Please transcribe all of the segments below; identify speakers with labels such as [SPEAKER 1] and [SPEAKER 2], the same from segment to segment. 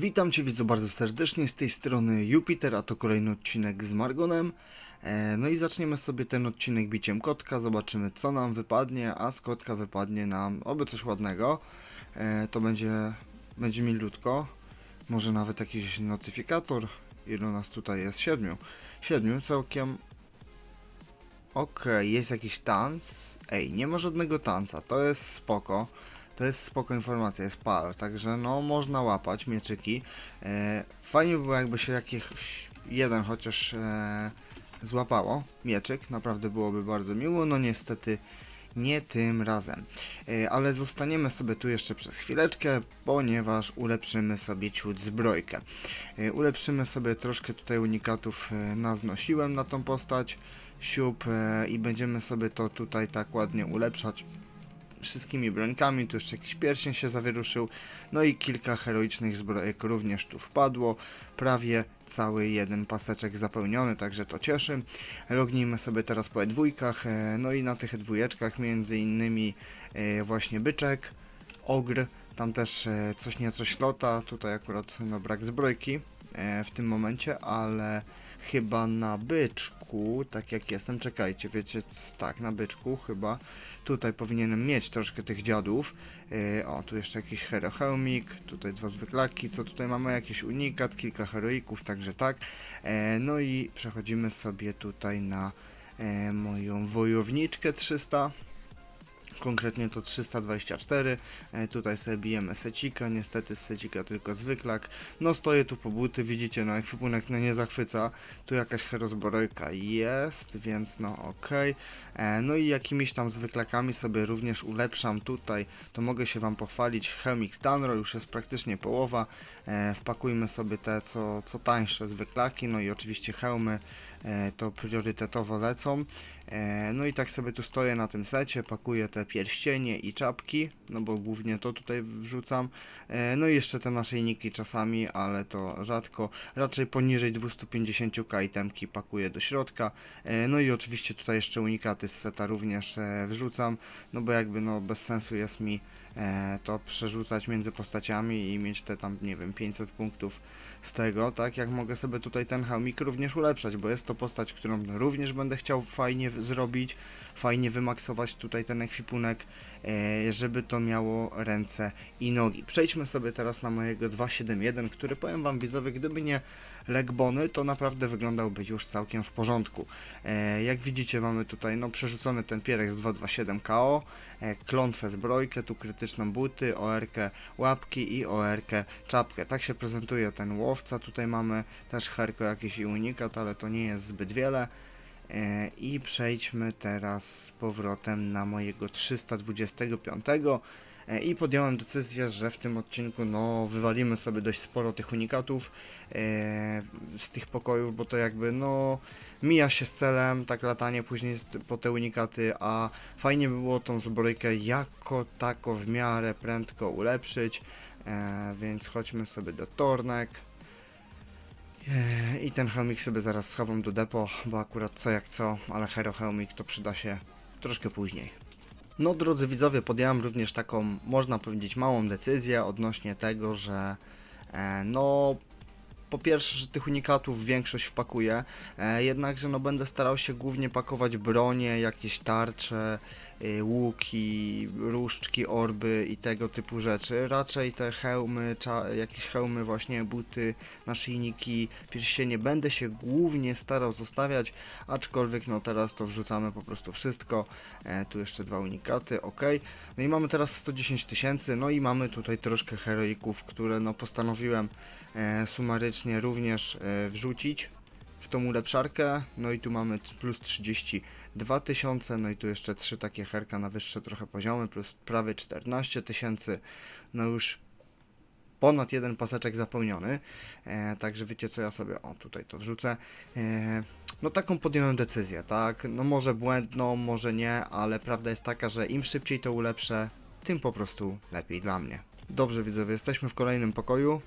[SPEAKER 1] Witam Cię widzu bardzo serdecznie z tej strony Jupiter, a to kolejny odcinek z Margonem. E, no i zaczniemy sobie ten odcinek biciem kotka, zobaczymy co nam wypadnie, a z kotka wypadnie nam oby coś ładnego. E, to będzie, będzie milutko, może nawet jakiś notyfikator. Ilu nas tutaj jest? Siedmiu. Siedmiu całkiem. Okej, jest jakiś tanc. Ej, nie ma żadnego tanca, to jest spoko. To jest spoko informacja, jest pal, także no można łapać mieczyki. E, fajnie by było jakby się jakiś jeden chociaż e, złapało mieczyk, naprawdę byłoby bardzo miło, no niestety nie tym razem. E, ale zostaniemy sobie tu jeszcze przez chwileczkę, ponieważ ulepszymy sobie ciut zbrojkę. E, ulepszymy sobie troszkę tutaj unikatów, e, naznosiłem na tą postać, siup i będziemy sobie to tutaj tak ładnie ulepszać wszystkimi brońkami, tu jeszcze jakiś pierścień się zawieruszył, no i kilka heroicznych zbrojek również tu wpadło, prawie cały jeden paseczek zapełniony, także to cieszy. Lognijmy sobie teraz po dwójkach, no i na tych dwójeczkach między innymi e, właśnie byczek, ogr, tam też e, coś nieco ślota, tutaj akurat no brak zbrojki e, w tym momencie, ale chyba na byczku, tak jak jestem, czekajcie, wiecie, tak, na byczku chyba, tutaj powinienem mieć troszkę tych dziadów, Yy, o, tu jeszcze jakiś herohełmik, tutaj dwa zwyklaki, co tutaj mamy, jakiś unikat, kilka heroików, także tak, e, no i przechodzimy sobie tutaj na e, moją wojowniczkę 300, konkretnie to 324. E, tutaj sobie bijemy secika, niestety z secika tylko zwyklak. No stoję tu po buty, widzicie, no ekwipunek no nie zachwyca. Tu jakaś herozborojka jest, więc no okej. E, No i jakimiś tam zwyklakami sobie również ulepszam tutaj, to mogę się Wam pochwalić. Helmik Stanro już jest praktycznie połowa. E, Wpakujmy sobie te co, co tańsze zwyklaki, no i oczywiście hełmy to priorytetowo lecą. E, No i tak sobie tu stoję na tym secie, pakuję te pierścienie i czapki, no bo głównie to tutaj wrzucam. E, No i jeszcze te naszyjniki czasami, ale to rzadko. Raczej poniżej 250k itemki pakuję do środka. E, No i oczywiście tutaj jeszcze unikaty z seta również e, wrzucam, no bo jakby no bez sensu jest mi e, to przerzucać między postaciami i mieć te tam, nie wiem, 500 punktów z tego, tak jak mogę sobie tutaj ten hełmik również ulepszać, bo jest to postać, którą również będę chciał fajnie zrobić, fajnie wymaksować tutaj ten ekwipunek, e, żeby to miało ręce i nogi. Przejdźmy sobie teraz na mojego 271, który powiem wam widzowie, gdyby nie legbony, to naprawdę wyglądałby już całkiem w porządku. E, jak widzicie mamy tutaj no przerzucony ten pierek z 227 KO, e, klątwę zbrojkę, tu krytyczną buty, OR-kę łapki i OR-kę czapkę. Tak się prezentuje ten łowca, tutaj mamy też herko jakiś i unikat, ale to nie jest zbyt wiele. E, I przejdźmy teraz z powrotem na mojego 325. E, I podjąłem decyzję, że w tym odcinku no, wywalimy sobie dość sporo tych unikatów e, z tych pokojów, bo to jakby no mija się z celem, tak latanie później po te unikaty, a fajnie by było tą zbrojkę jako tako w miarę prędko ulepszyć, e, więc chodźmy sobie do tornek. I ten hełmik sobie zaraz schowam do depo, bo akurat co jak co, ale hero hełmik to przyda się troszkę później. No drodzy widzowie, podjąłem również taką, można powiedzieć, małą decyzję odnośnie tego, że e, no po pierwsze, że tych unikatów większość wpakuję, e, jednakże no będę starał się głównie pakować bronie, jakieś tarcze, łuki, różdżki, orby i tego typu rzeczy. Raczej te hełmy, jakieś hełmy właśnie, buty, naszyjniki, pierścienie będę się głównie starał zostawiać, aczkolwiek no teraz to wrzucamy po prostu wszystko. E, tu jeszcze dwa unikaty, ok. No i mamy teraz 110 tysięcy, no i mamy tutaj troszkę heroików, które no postanowiłem e, sumarycznie również e, wrzucić w tą ulepszarkę. No i tu mamy plus 32 tysiące, no i tu jeszcze trzy takie herka na wyższe trochę poziomy, plus prawie 14 tysięcy. No już ponad jeden paseczek zapełniony. E, także wiecie co ja sobie, o tutaj to wrzucę. E, no taką podjąłem decyzję, tak? No może błędną, może nie, ale prawda jest taka, że im szybciej to ulepszę, tym po prostu lepiej dla mnie. Dobrze widzowie, jesteśmy w kolejnym pokoju.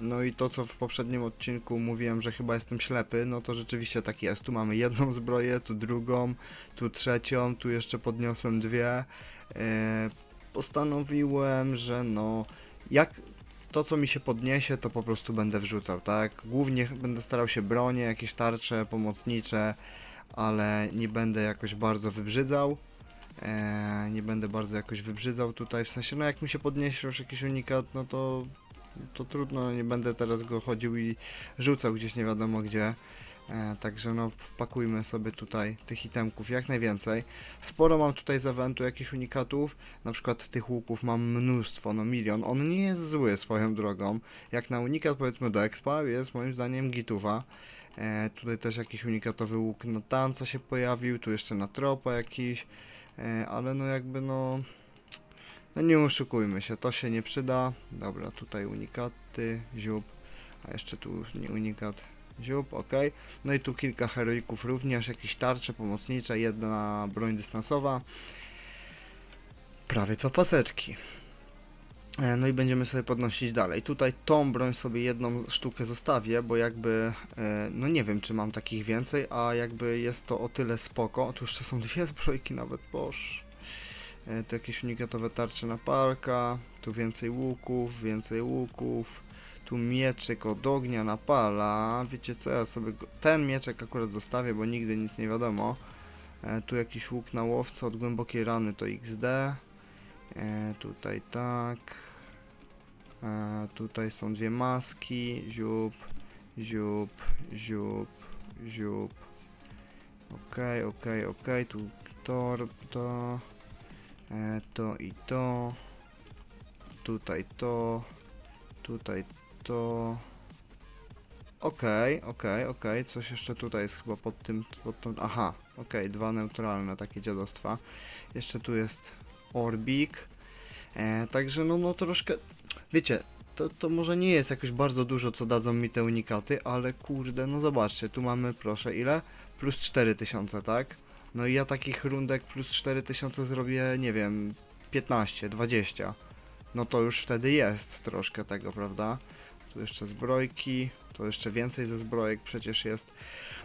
[SPEAKER 1] No i to, co w poprzednim odcinku mówiłem, że chyba jestem ślepy, no to rzeczywiście tak jest. Tu mamy jedną zbroję, tu drugą, tu trzecią, tu jeszcze podniosłem dwie. E, postanowiłem, że no, jak to co mi się podniesie, to po prostu będę wrzucał, tak? Głównie będę starał się bronie, jakieś tarcze pomocnicze, ale nie będę jakoś bardzo wybrzydzał. Eee, nie będę bardzo jakoś wybrzydzał tutaj, w sensie, no jak mi się podniesie już jakiś unikat, no to, to trudno, nie będę teraz go chodził i rzucał gdzieś nie wiadomo gdzie. E, także no wpakujmy sobie tutaj tych itemków jak najwięcej. Sporo mam tutaj z eventu jakichś unikatów, na przykład tych łuków mam mnóstwo, no milion. On nie jest zły swoją drogą. Jak na unikat powiedzmy do expa jest moim zdaniem gituwa. E, tutaj też jakiś unikatowy łuk na tanca się pojawił, tu jeszcze na tropa jakiś, e, ale no jakby no... No nie oszukujmy się, to się nie przyda. Dobra, tutaj unikaty, ziup, a jeszcze tu nie unikat, ziup, ok. No i tu kilka heroików również, jakieś tarcze pomocnicze, jedna broń dystansowa, prawie dwa paseczki. E, No i będziemy sobie podnosić dalej. Tutaj tą broń sobie jedną sztukę zostawię, bo jakby, e, no nie wiem czy mam takich więcej, a jakby jest to o tyle spoko. Tu jeszcze są dwie zbrojki nawet, boż. E, Tu jakieś unikatowe tarcze na palka, tu więcej łuków, więcej łuków. Tu mieczyk od ognia napala. Wiecie co, ja sobie ten mieczek akurat zostawię, bo nigdy nic nie wiadomo. E, tu jakiś łuk na łowca od głębokiej rany to XD. E, tutaj tak. Tutaj są dwie maski. Ziup, ziup, ziup, ziup. Okej, okej, okej. Tu to, to. E, to i to. Tutaj to. Tutaj to. Okej, okej, okej. Coś jeszcze tutaj jest chyba pod tym. Pod tą... Aha, okej, dwa neutralne takie dziadostwa. Jeszcze tu jest Orbik. E, także no, no troszkę. Wiecie, to, to może nie jest jakoś bardzo dużo, co dadzą mi te unikaty, ale kurde, no zobaczcie, tu mamy, proszę, ile? Plus 4000, tak? No i ja takich rundek plus 4000 zrobię, nie wiem, 15, 20. No to już wtedy jest troszkę tego, prawda? Tu jeszcze zbrojki, to jeszcze więcej ze zbrojek przecież jest.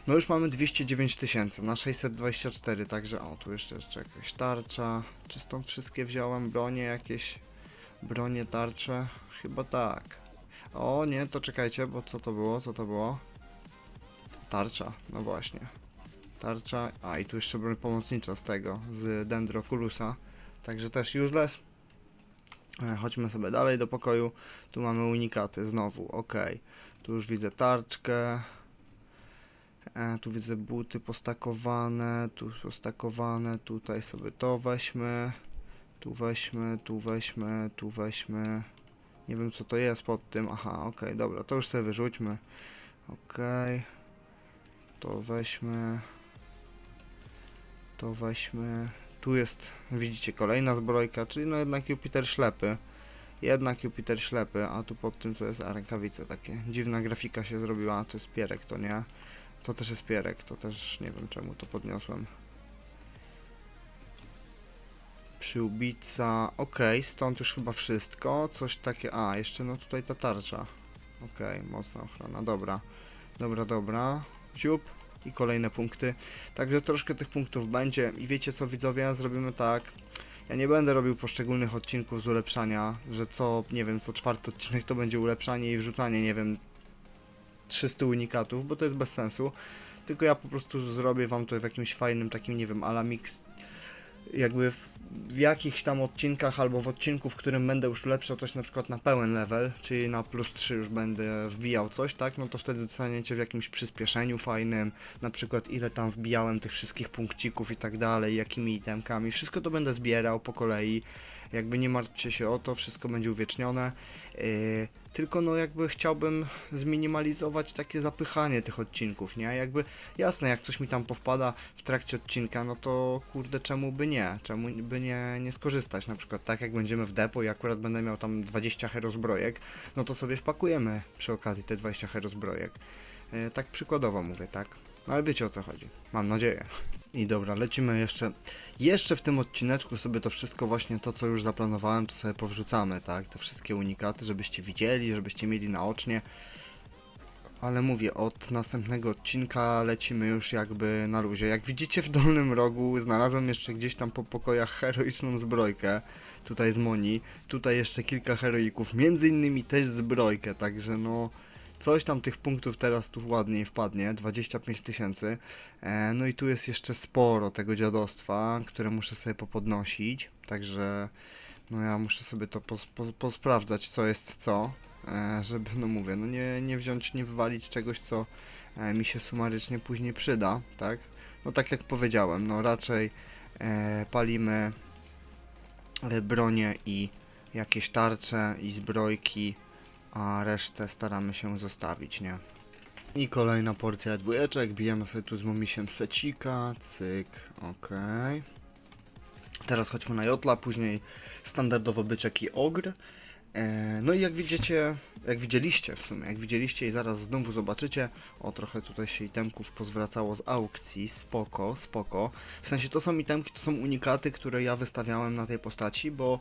[SPEAKER 1] No już mamy 209 tysięcy na 624, także o, tu jeszcze, jeszcze jakaś tarcza. Czy stąd wszystkie wziąłem? Bronie jakieś? Bronie, tarcze? Chyba tak. O nie, to czekajcie, bo co to było? Co to było? Tarcza, no właśnie. Tarcza, a i tu jeszcze broń pomocnicza z tego, z Dendroculusa. Także też useless. E, Chodźmy sobie dalej do pokoju. Tu mamy unikaty znowu, ok. Tu już widzę tarczkę. E, tu widzę buty postakowane, tu postakowane, tutaj sobie to weźmy. Tu weźmy, tu weźmy, tu weźmy. Nie wiem co to jest pod tym. Aha, ok, dobra, to już sobie wyrzućmy. Ok. To weźmy. To weźmy. Tu jest, widzicie, kolejna zbrojka, czyli no jednak Jupiter ślepy. Jednak Jupiter ślepy, a tu pod tym co jest rękawice takie. Dziwna grafika się zrobiła, to jest pierek, to nie. To też jest pierek, to też nie wiem czemu to podniosłem. Przyłbica, okej, stąd już chyba wszystko. Coś takie, a jeszcze no tutaj ta tarcza. Okej, mocna ochrona, dobra. Dobra, dobra. Ziup i kolejne punkty. Także troszkę tych punktów będzie i wiecie co widzowie, zrobimy tak. Ja nie będę robił poszczególnych odcinków z ulepszania, że co, nie wiem, co czwarty odcinek to będzie ulepszanie i wrzucanie, nie wiem, 300 unikatów, bo to jest bez sensu. Tylko ja po prostu zrobię wam to w jakimś fajnym takim, nie wiem, ala mix jakby w, w jakichś tam odcinkach albo w odcinku, w którym będę już lepszał coś na przykład na pełen level, czyli na plus 3 już będę wbijał coś, tak, no to wtedy dostaniecie w jakimś przyspieszeniu fajnym, na przykład ile tam wbijałem tych wszystkich punkcików i tak dalej, jakimi itemkami, wszystko to będę zbierał po kolei, jakby nie martwcie się o to, wszystko będzie uwiecznione, yy, tylko no jakby chciałbym zminimalizować takie zapychanie tych odcinków, nie? Jakby jasne, jak coś mi tam powpada w trakcie odcinka, no to kurde, czemu by nie? Czemu by nie, nie skorzystać? Na przykład tak jak będziemy w depo i akurat będę miał tam 20 hero zbrojek, no to sobie wpakujemy przy okazji te 20 hero zbrojek. E, tak przykładowo mówię, tak? No ale wiecie o co chodzi. Mam nadzieję. I dobra, lecimy jeszcze. Jeszcze w tym odcineczku sobie to wszystko właśnie to, co już zaplanowałem, to sobie powrzucamy, tak? Te wszystkie unikaty, żebyście widzieli, żebyście mieli naocznie. ale mówię, od następnego odcinka lecimy już jakby na luzie. Jak widzicie w dolnym rogu znalazłem jeszcze gdzieś tam po pokojach heroiczną zbrojkę, tutaj z Moni, tutaj jeszcze kilka heroików, między innymi też zbrojkę, także no coś tam tych punktów teraz tu ładniej wpadnie, 25 tysięcy. E, no i tu jest jeszcze sporo tego dziadostwa, które muszę sobie popodnosić, także no ja muszę sobie to pos, pos, posprawdzać, co jest co, e, żeby, no mówię, no nie, nie wziąć, nie wywalić czegoś, co e, mi się sumarycznie później przyda, tak? No tak jak powiedziałem, no raczej e, palimy bronie i jakieś tarcze i zbrojki, a resztę staramy się zostawić, nie? I kolejna porcja dwójeczek, bijemy sobie tu z mumisiem secika, cyk, okej. Teraz chodźmy na Jotla, później standardowo byczek i ogr. E, no i jak widzicie, jak widzieliście w sumie, jak widzieliście i zaraz znowu zobaczycie, o trochę tutaj się itemków pozwracało z aukcji, spoko, spoko. W sensie to są itemki, to są unikaty, które ja wystawiałem na tej postaci, bo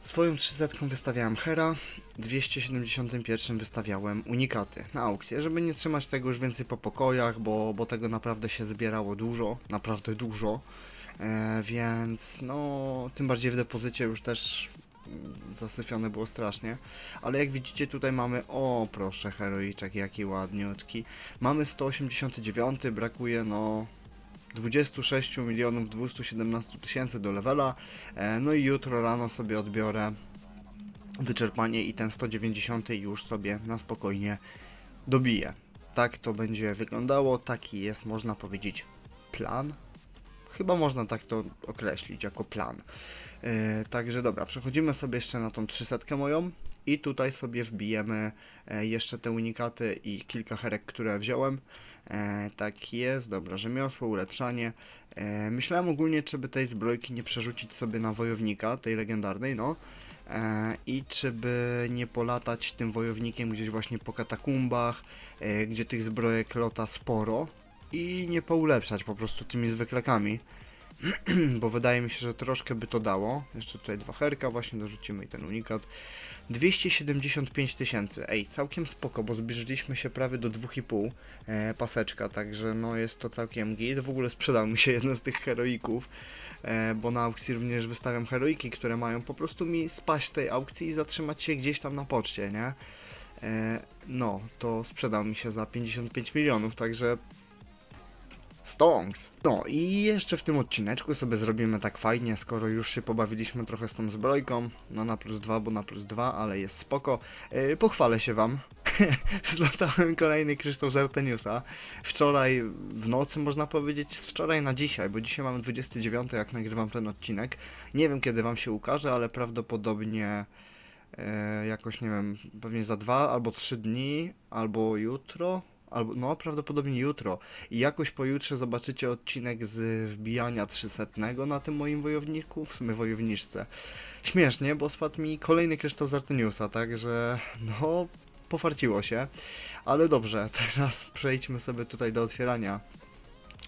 [SPEAKER 1] swoją 300 wystawiałem Hera, 271 wystawiałem unikaty na aukcję, żeby nie trzymać tego już więcej po pokojach, bo, bo tego naprawdę się zbierało dużo, naprawdę dużo. E, więc no, tym bardziej w depozycie już też mm, zasyfione było strasznie. Ale jak widzicie tutaj mamy, o proszę heroiczek, jaki ładniutki. Mamy 189, brakuje no 26 milionów 217 tysięcy do levela. E, no i jutro rano sobie odbiorę wyczerpanie i ten 190 już sobie na spokojnie dobiję. Tak to będzie wyglądało, taki jest można powiedzieć plan Chyba można tak to określić jako plan. Yy, także dobra, przechodzimy sobie jeszcze na tą 300 moją i tutaj sobie wbijemy e, jeszcze te unikaty i kilka herek, które wziąłem. E, tak jest, dobra, rzemiosło, ulepszanie. E, myślałem ogólnie, czy by tej zbrojki nie przerzucić sobie na wojownika, tej legendarnej, no. I czy by nie polatać tym wojownikiem gdzieś właśnie po katakumbach, gdzie tych zbrojek lota sporo i nie poulepszać po prostu tymi zwyklekami. bo wydaje mi się, że troszkę by to dało. Jeszcze tutaj dwa herka, właśnie dorzucimy i ten unikat. 275 tysięcy. Ej, całkiem spoko, bo zbliżyliśmy się prawie do 2,5 e, paseczka, także no jest to całkiem git. W ogóle sprzedał mi się jeden z tych heroików, e, bo na aukcji również wystawiam heroiki, które mają po prostu mi spaść z tej aukcji i zatrzymać się gdzieś tam na poczcie, nie? E, no, to sprzedał mi się za 55 milionów, także Stonks. No i jeszcze w tym odcineczku sobie zrobimy tak fajnie, skoro już się pobawiliśmy trochę z tą zbrojką, no na plus dwa, bo na plus dwa, ale jest spoko. Yy, pochwalę się wam. Zlatałem kolejny kryształ z Arteniusa. Wczoraj w nocy można powiedzieć, z wczoraj na dzisiaj, bo dzisiaj mamy 29, jak nagrywam ten odcinek. Nie wiem kiedy wam się ukaże, ale prawdopodobnie e, jakoś, nie wiem, pewnie za dwa albo trzy dni, albo jutro, albo no prawdopodobnie jutro i jakoś pojutrze zobaczycie odcinek z wbijania 300 na tym moim wojowniku, w sumie wojowniczce. Śmiesznie, bo spadł mi kolejny kryształ z Arteniusa, także no pofarciło się. Ale dobrze, teraz przejdźmy sobie tutaj do otwierania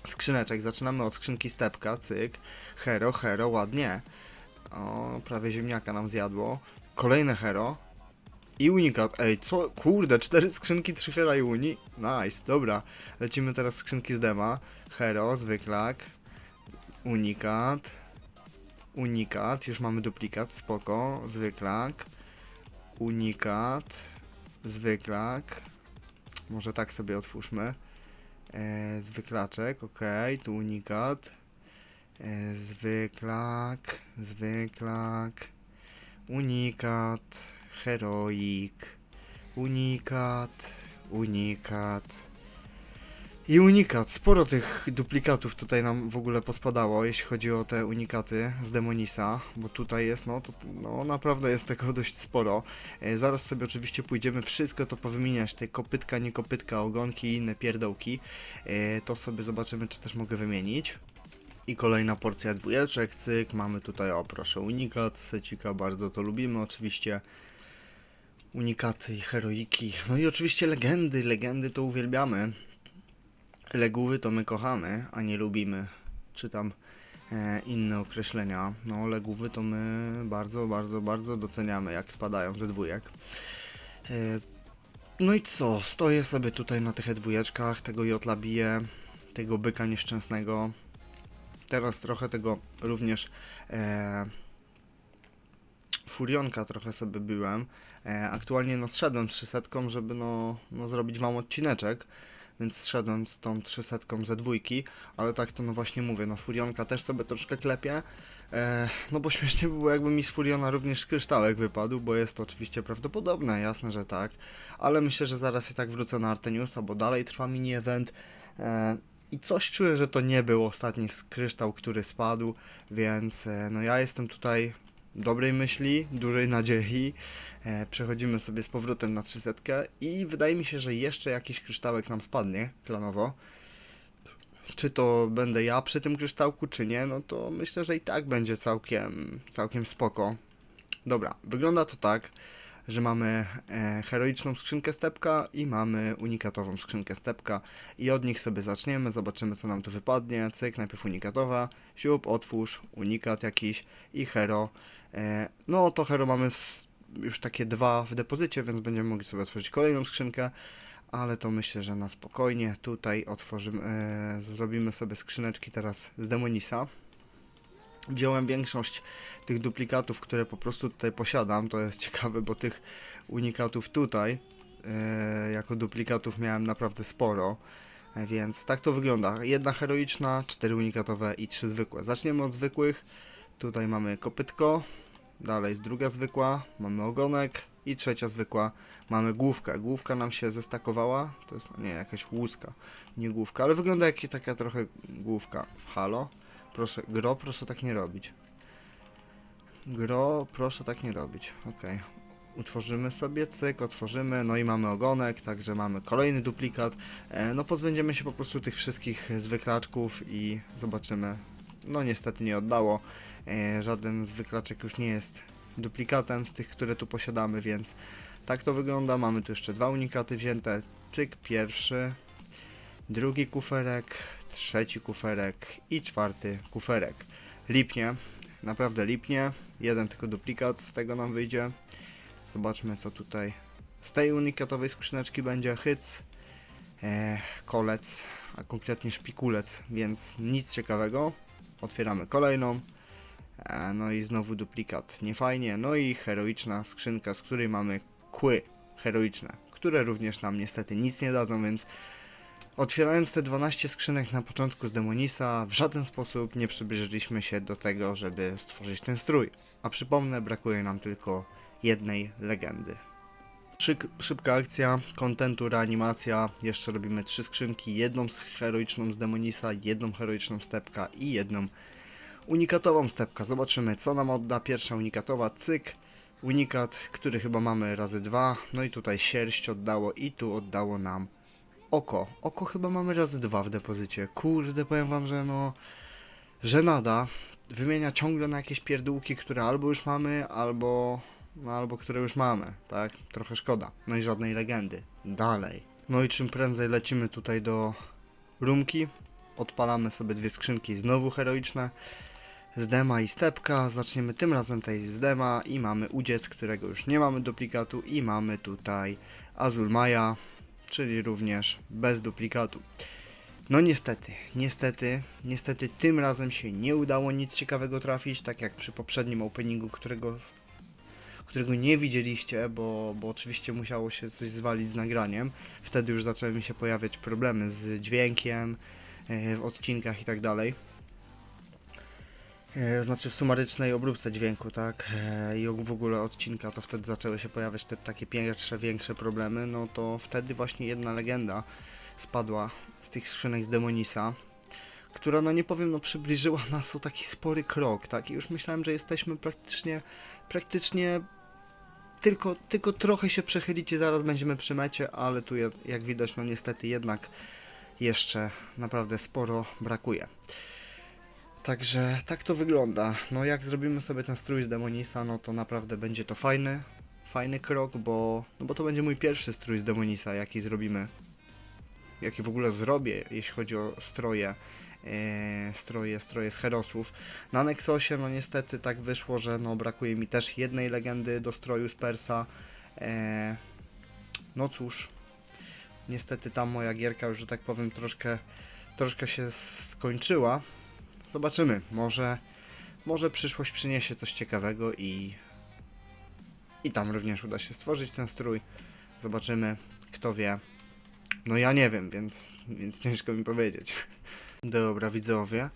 [SPEAKER 1] skrzyneczek. Zaczynamy od skrzynki stepka, cyk, hero, hero, ładnie. O, prawie ziemniaka nam zjadło. Kolejne hero, i unikat. Ej, co? Kurde, cztery skrzynki, trzy hera i uni. Nice, dobra. Lecimy teraz skrzynki z dema. Hero, zwyklak. Unikat. Unikat, już mamy duplikat, spoko. Zwyklak. Unikat. Zwyklak. Może tak sobie otwórzmy. E, zwyklaczek, ok, tu unikat. E, zwyklak, zwyklak. Unikat heroik, unikat, unikat i unikat. Sporo tych duplikatów tutaj nam w ogóle pospadało, jeśli chodzi o te unikaty z Demonisa, bo tutaj jest, no to no, naprawdę jest tego dość sporo. E, zaraz sobie oczywiście pójdziemy wszystko to powymieniać, te kopytka, nie kopytka, ogonki i inne pierdołki. E, to sobie zobaczymy, czy też mogę wymienić. I kolejna porcja dwójeczek, cyk, mamy tutaj, o proszę, unikat, secika, bardzo to lubimy oczywiście unikaty i heroiki. No i oczywiście legendy. Legendy to uwielbiamy. Legówy to my kochamy, a nie lubimy. Czy tam e, inne określenia. No legówy to my bardzo, bardzo, bardzo doceniamy, jak spadają ze dwójek. E, No i co? Stoję sobie tutaj na tych dwójeczkach, tego Jotla biję, tego byka nieszczęsnego. Teraz trochę tego również e, Furionka trochę sobie byłem. E, aktualnie no zszedłem 300, żeby no, no zrobić wam odcineczek. Więc zszedłem z tą 300 ze dwójki, ale tak to no właśnie mówię, no Furionka też sobie troszkę klepie. E, no bo śmiesznie by było jakby mi z Furiona również kryształek wypadł, bo jest to oczywiście prawdopodobne, jasne, że tak. Ale myślę, że zaraz i tak wrócę na Arteniusa, bo dalej trwa mini event. E, I coś czuję, że to nie był ostatni kryształ, który spadł, więc e, no ja jestem tutaj dobrej myśli, dużej nadziei. E, przechodzimy sobie z powrotem na 300 i wydaje mi się, że jeszcze jakiś kryształek nam spadnie klanowo. Czy to będę ja przy tym kryształku, czy nie, no to myślę, że i tak będzie całkiem, całkiem spoko. Dobra, wygląda to tak, że mamy e, heroiczną skrzynkę stepka i mamy unikatową skrzynkę stepka i od nich sobie zaczniemy, zobaczymy co nam tu wypadnie. Cyk, najpierw unikatowa, siup, otwórz, unikat jakiś i hero. E, no to hero mamy już takie dwa w depozycie, więc będziemy mogli sobie otworzyć kolejną skrzynkę, ale to myślę, że na spokojnie tutaj otworzymy, e, zrobimy sobie skrzyneczki teraz z Demonisa. Wziąłem większość tych duplikatów, które po prostu tutaj posiadam, to jest ciekawe, bo tych unikatów tutaj e, jako duplikatów miałem naprawdę sporo. Więc tak to wygląda. Jedna heroiczna, cztery unikatowe i trzy zwykłe. Zaczniemy od zwykłych. Tutaj mamy kopytko, dalej jest druga zwykła, mamy ogonek i trzecia zwykła, mamy główkę. Główka nam się zestakowała, to jest nie jakaś łuska, nie główka, ale wygląda jak taka trochę główka. Halo? Proszę, gro, proszę tak nie robić. Gro, proszę tak nie robić. Okej. Utworzymy sobie cyk, otworzymy, no i mamy ogonek, także mamy kolejny duplikat. E, no pozbędziemy się po prostu tych wszystkich zwyklaczków i zobaczymy. No niestety nie oddało. E, żaden zwyklaczek już nie jest duplikatem z tych, które tu posiadamy, więc tak to wygląda. Mamy tu jeszcze dwa unikaty wzięte. Cyk, pierwszy, drugi kuferek, trzeci kuferek i czwarty kuferek. Lipnie, naprawdę lipnie. Jeden tylko duplikat z tego nam wyjdzie. Zobaczmy co tutaj z tej unikatowej skrzyneczki będzie hyc, e, kolec, a konkretnie szpikulec, więc nic ciekawego. Otwieramy kolejną. E, no i znowu duplikat, niefajnie. No i heroiczna skrzynka, z której mamy kły heroiczne, które również nam niestety nic nie dadzą, więc otwierając te 12 skrzynek na początku z Demonisa, w żaden sposób nie przybliżyliśmy się do tego, żeby stworzyć ten strój. A przypomnę, brakuje nam tylko jednej legendy. Szyk, szybka akcja, kontentu, reanimacja. Jeszcze robimy trzy skrzynki. Jedną z heroiczną z Demonisa, jedną heroiczną stepka i jedną unikatową stepka. Zobaczymy co nam odda. Pierwsza unikatowa, cyk. Unikat, który chyba mamy razy dwa. No i tutaj sierść oddało i tu oddało nam oko. Oko chyba mamy razy dwa w depozycie. Kurde, powiem wam, że no... Że nada. Wymienia ciągle na jakieś pierdółki, które albo już mamy, albo... No, albo które już mamy, tak? Trochę szkoda. No i żadnej legendy. Dalej. No i czym prędzej lecimy tutaj do rumki. Odpalamy sobie dwie skrzynki, znowu heroiczne. Z dema i stepka. Zaczniemy tym razem tej z dema i mamy udziec, którego już nie mamy duplikatu i mamy tutaj Azul Maja, czyli również bez duplikatu. No niestety, niestety, niestety tym razem się nie udało nic ciekawego trafić, tak jak przy poprzednim openingu, którego, którego nie widzieliście, bo, bo oczywiście musiało się coś zwalić z nagraniem. Wtedy już zaczęły mi się pojawiać problemy z dźwiękiem e, w odcinkach i tak dalej. E, Znaczy w sumarycznej obróbce dźwięku, tak? E, I w ogóle odcinka, to wtedy zaczęły się pojawiać te takie pierwsze, większe problemy. No to wtedy właśnie jedna legenda spadła z tych skrzynek z Demonisa, która, no nie powiem, no przybliżyła nas o taki spory krok, tak? I już myślałem, że jesteśmy praktycznie, praktycznie tylko, tylko trochę się przechylicie, zaraz będziemy przy mecie, ale tu jak widać, no niestety jednak jeszcze naprawdę sporo brakuje. Także tak to wygląda. No jak zrobimy sobie ten strój z Demonisa, no to naprawdę będzie to fajny, fajny krok, bo, no bo to będzie mój pierwszy strój z Demonisa, jaki zrobimy. Jaki w ogóle zrobię, jeśli chodzi o stroje, e, stroje, stroje z Herosów. Na Nexosie, no niestety tak wyszło, że no brakuje mi też jednej legendy do stroju z Persa. E, no cóż, niestety tam moja gierka już, że tak powiem, troszkę, troszkę się skończyła. Zobaczymy, może, może przyszłość przyniesie coś ciekawego i, i tam również uda się stworzyć ten strój. Zobaczymy, kto wie. No ja nie wiem, więc, więc ciężko mi powiedzieć. Dobra, widzowie.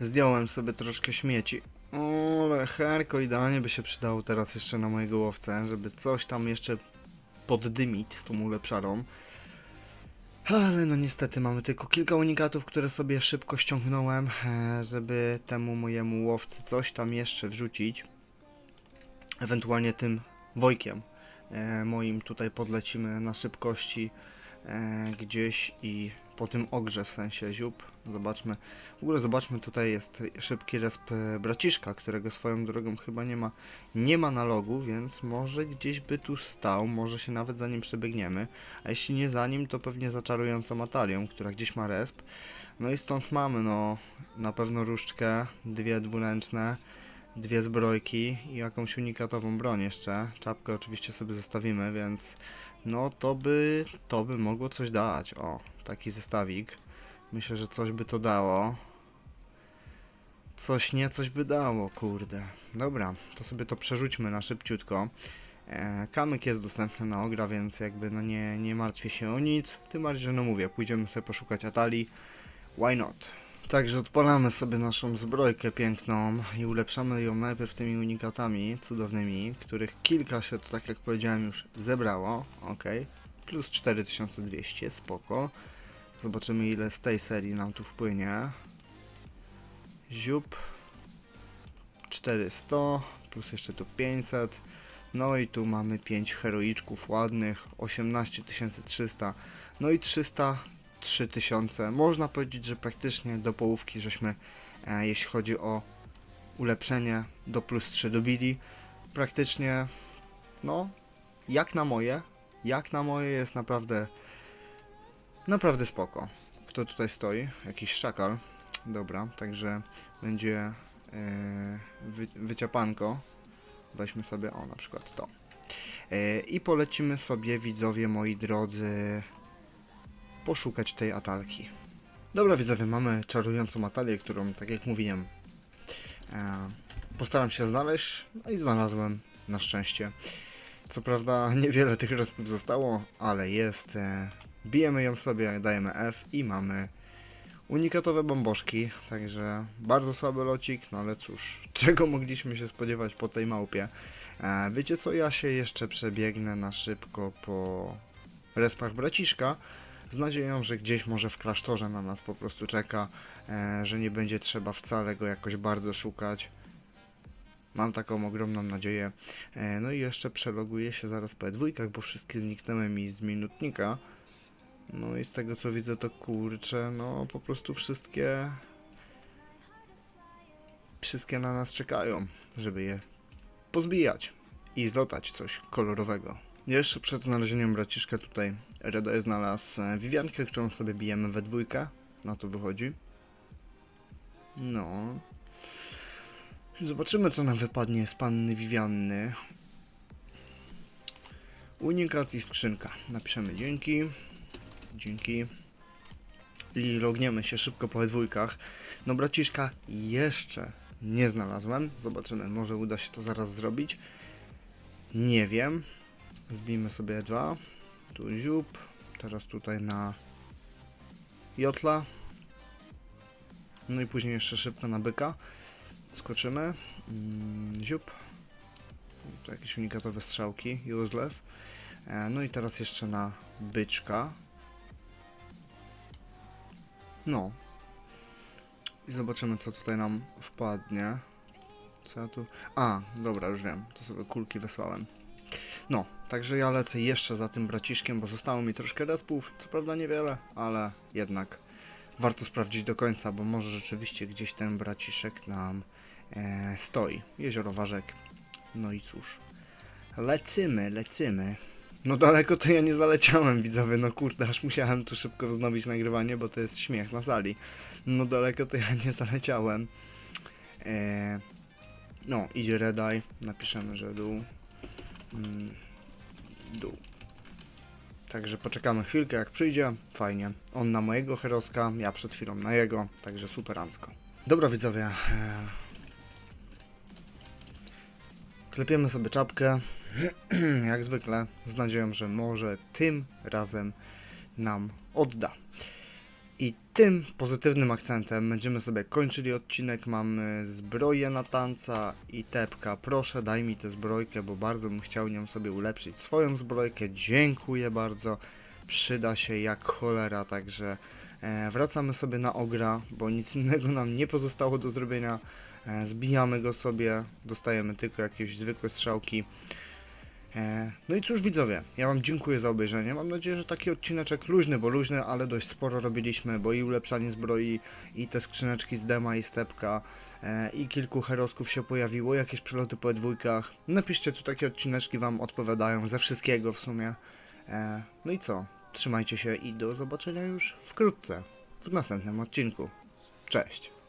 [SPEAKER 1] Zdjąłem sobie troszkę śmieci. O, ale herko idealnie by się przydało teraz jeszcze na mojego łowcę, żeby coś tam jeszcze poddymić z tą ulepszarą. Ale no niestety mamy tylko kilka unikatów, które sobie szybko ściągnąłem, e, żeby temu mojemu łowcy coś tam jeszcze wrzucić. Ewentualnie tym Wojkiem e, moim tutaj podlecimy na szybkości e, gdzieś i po tym ogrze w sensie ziób. Zobaczmy. W ogóle zobaczmy, tutaj jest szybki resp e, braciszka, którego swoją drogą chyba nie ma, nie ma na logu, więc może gdzieś by tu stał, może się nawet za nim przebiegniemy. A jeśli nie za nim, to pewnie za czarującą Atalią, która gdzieś ma resp. No i stąd mamy, no, na pewno różdżkę, dwie dwuręczne, dwie zbrojki i jakąś unikatową broń jeszcze. Czapkę oczywiście sobie zostawimy, więc no to by, to by mogło coś dać. O, taki zestawik. Myślę, że coś by to dało. Coś nie, coś by dało, kurde. Dobra, to sobie to przerzućmy na szybciutko. E, kamyk jest dostępny na ogra, więc jakby no nie, nie martwię się o nic. Tym bardziej, że no mówię, pójdziemy sobie poszukać Atali. Why not? Także odpalamy sobie naszą zbrojkę piękną i ulepszamy ją najpierw tymi unikatami cudownymi, których kilka się, to tak jak powiedziałem, już zebrało. Ok. Plus 4200, spoko. Zobaczymy ile z tej serii nam tu wpłynie. Ziup. 400, plus jeszcze tu 500. No i tu mamy 5 heroiczków ładnych, 18300. No i 300 3000. Można powiedzieć, że praktycznie do połówki żeśmy, e, jeśli chodzi o ulepszenie, do plus 3 dobili. Praktycznie, no, jak na moje, jak na moje jest naprawdę, naprawdę spoko. Kto tutaj stoi? Jakiś szakal. Dobra, także będzie e, wy, wyciapanko. Weźmy sobie, o, na przykład to. E, I polecimy sobie, widzowie moi drodzy, poszukać tej atalki. Dobra widzowie, mamy czarującą atalię, którą, tak jak mówiłem, e, postaram się znaleźć, no i znalazłem, na szczęście. Co prawda niewiele tych respów zostało, ale jest. E, bijemy ją sobie, dajemy F i mamy unikatowe bomboszki, także bardzo słaby locik, no ale cóż, czego mogliśmy się spodziewać po tej małpie. E, wiecie co, ja się jeszcze przebiegnę na szybko po respach braciszka, z nadzieją, że gdzieś może w klasztorze na nas po prostu czeka, e, że nie będzie trzeba wcale go jakoś bardzo szukać. Mam taką ogromną nadzieję. E, no i jeszcze przeloguję się zaraz po dwójkach, bo wszystkie zniknęły mi z minutnika. No i z tego co widzę to kurczę, no po prostu wszystkie wszystkie na nas czekają, żeby je pozbijać i zlotać coś kolorowego. Jeszcze przed znalezieniem braciszka tutaj Reda znalazł e, Viviankę, którą sobie bijemy we dwójkę. Na to wychodzi. No. Zobaczymy co nam wypadnie z panny Vivianny. Unikat i skrzynka. Napiszemy dzięki. Dzięki. I logniemy się szybko po dwójkach. No braciszka jeszcze nie znalazłem. Zobaczymy, może uda się to zaraz zrobić. Nie wiem. Zbijmy sobie dwa. Tu ziup. Teraz tutaj na Jotla. No i później jeszcze szybko na byka. Skoczymy. Mm, ziup. Tu jakieś unikatowe strzałki. Useless. E, no i teraz jeszcze na byczka. No. I zobaczymy co tutaj nam wpadnie. Co ja tu... A, dobra, już wiem. To sobie kulki wysłałem. No, także ja lecę jeszcze za tym braciszkiem, bo zostało mi troszkę respów, co prawda niewiele, ale jednak warto sprawdzić do końca, bo może rzeczywiście gdzieś ten braciszek nam e, stoi. Jezioro Warzek. No i cóż. Lecymy, lecymy. No daleko to ja nie zaleciałem, widzowie, no kurde, aż musiałem tu szybko wznowić nagrywanie, bo to jest śmiech na sali. No daleko to ja nie zaleciałem. E, no, idzie Redeye, napiszemy, że dół. Mm, dół. Także poczekamy chwilkę, jak przyjdzie. Fajnie. On na mojego heroska, ja przed chwilą na jego. Także superancko. Dobra widzowie. e, Klepiemy sobie czapkę. Jak zwykle. Z nadzieją, że może tym razem nam odda. I tym pozytywnym akcentem będziemy sobie kończyli odcinek. Mamy zbroję na tanca i tepka. Proszę daj mi tę zbrojkę, bo bardzo bym chciał nią sobie ulepszyć swoją zbrojkę. Dziękuję bardzo. Przyda się jak cholera, także e, wracamy sobie na ogra, bo nic innego nam nie pozostało do zrobienia. E, zbijamy go sobie, dostajemy tylko jakieś zwykłe strzałki. E, No i cóż widzowie, ja Wam dziękuję za obejrzenie. Mam nadzieję, że taki odcineczek luźny, bo luźny, ale dość sporo robiliśmy, bo i ulepszanie zbroi, i te skrzyneczki z dema i stepka, e, i kilku herosków się pojawiło, jakieś przeloty po dwójkach. Napiszcie, czy takie odcineczki Wam odpowiadają, ze wszystkiego w sumie. E, No i co, trzymajcie się i do zobaczenia już wkrótce, w następnym odcinku. Cześć!